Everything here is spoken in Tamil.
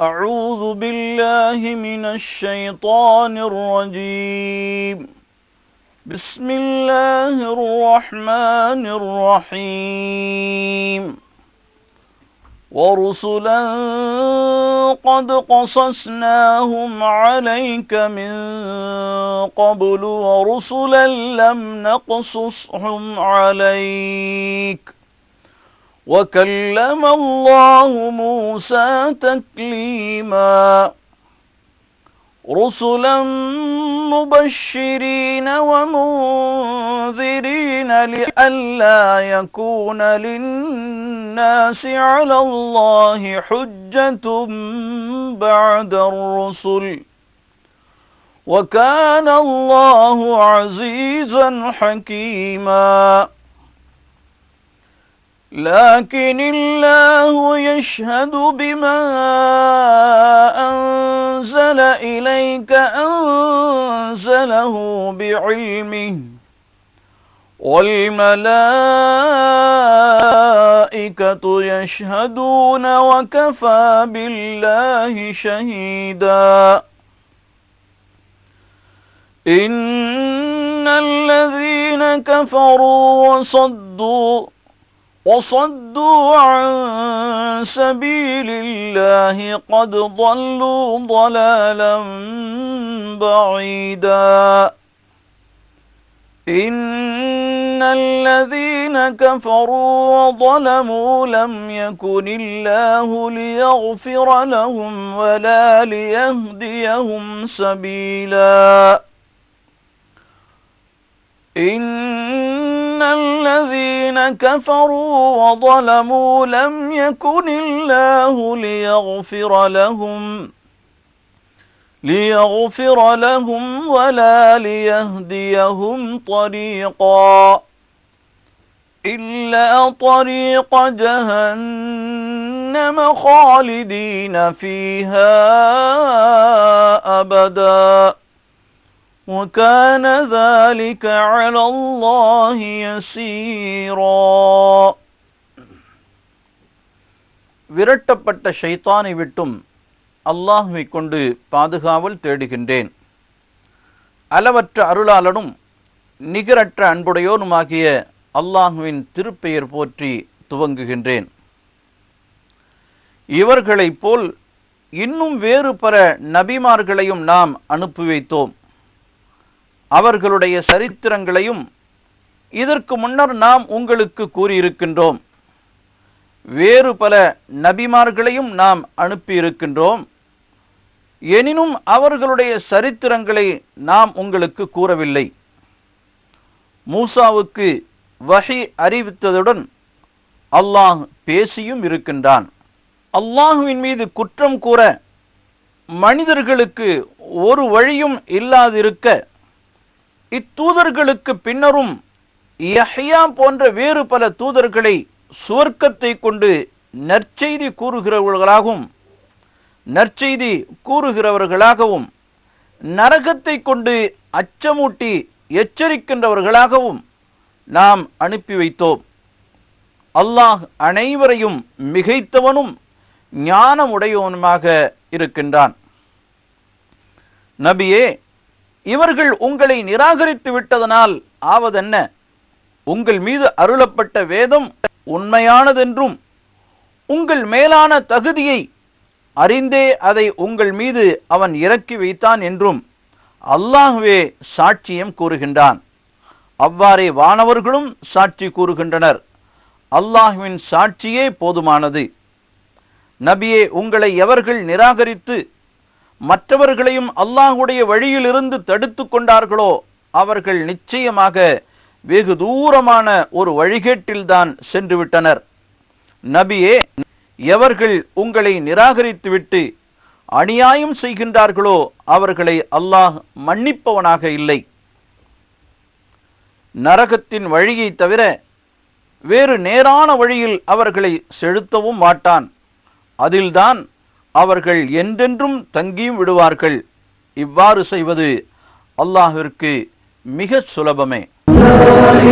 أعوذ بالله من الشيطان الرجيم. بسم الله الرحمن الرحيم. ورسلا قد قصصناهم عليك من قبل ورسلا لم نقصصهم عليك. وكلم الله موسى تكليما. رسلا مبشرين ومنذرين لئلا يكون للناس على الله حجة بعد الرسل. وكان الله عزيزا حكيما. لكن الله يشهد بما أنزل إليك أنزله بعلمه والملائكة يشهدون وكفى بالله شهيدا. إن الذين كفروا وصدوا وصدوا عن سبيل الله قد ضلوا ضلالا بعيدا. إن الذين كفروا وظلموا لم يكن الله ليغفر لهم ولا ليهديهم سبيلا. إن كفروا وظلموا لم يكن الله ليغفر لهم ليغفر لهم ولا ليهديهم طريقا إلا طريق جهنم خالدين فيها أبداً. وكان ذلك على الله يسيرا விரட்டப்பட்ட ஷைத்தானை விட்டும் அல்லாஹுவை கொண்டு பாதுகாவல் தேடுகின்றேன் அளவற்ற அருளாளனும் நிகரற்ற அன்புடையோனுமாகிய அல்லாஹுவின் திருப்பெயர் போற்றி துவங்குகின்றேன் இவர்களைப் போல் இன்னும் வேறு பல நபிமார்களையும் நாம் அனுப்பி வைத்தோம் அவர்களுடைய சரித்திரங்களையும் இதற்கு முன்னர் நாம் உங்களுக்கு கூறியிருக்கின்றோம். வேறு பல நபிமார்களையும் நாம் அனுப்பியிருக்கின்றோம். எனினும் அவர்களுடைய சரித்திரங்களை நாம் உங்களுக்கு கூறவில்லை. மூசாவுக்கு வகை அறிவித்ததுடன் அல்லாஹ் பேசியும் இருக்கின்றான். அல்லாஹுவின் மீது குற்றம் கூற மனிதர்களுக்கு ஒரு வழியும் இல்லாதிருக்க இத்தூதர்களுக்கு பின்னரும் யஹ்யா போன்ற வேறு பல தூதர்களை சுவர்க்கத்தை கொண்டு நற்செய்தி கூறுகிறவர்களாகவும் நற்செய்தி கூறுகிறவர்களாகவும் நரகத்தை கொண்டு அச்சமூட்டி எச்சரிக்கின்றவர்களாகவும் நாம் அனுப்பி வைத்தோம். அல்லாஹ் அனைவரையும் மிகைத்தவனும் ஞானமுடையவனுமாக இருக்கின்றான். நபியே இவர்கள் உங்களை நிராகரித்து விட்டதனால் ஆவதென்ன? உங்கள் மீது அருளப்பட்ட வேதம் உண்மையானதென்றும் உங்கள் மேலான தகுதியை அறிந்தே அதை உங்கள் மீது அவன் இறக்கி வைத்தான் என்றும் அல்லாஹுவே சாட்சியம் கூறுகின்றான். அவ்வாறே வானவர்களும் சாட்சி கூறுகின்றனர். அல்லாஹுவின் சாட்சியே போதுமானது. நபியே உங்களை எவர்கள் நிராகரித்து மற்றவர்களையும் அல்லாஹுடைய வழியிலிருந்து தடுத்து கொண்டார்களோ அவர்கள் நிச்சயமாக வெகு தூரமான ஒரு வழிகேட்டில்தான் சென்று விட்டனர் நபியே எவர்கள் உங்களை நிராகரித்துவிட்டு அநியாயம் செய்கின்றார்களோ அவர்களை அல்லாஹ் மன்னிப்பவனாக இல்லை. நரகத்தின் வழியை தவிர வேறு நேரான வழியில் அவர்களை செலுத்தவும் மாட்டான். அதில்தான் அவர்கள் என்றென்றும் தங்கியும் விடுவார்கள். இவ்வாறு செய்வது அல்லாஹிற்கு மிக சுலபமே.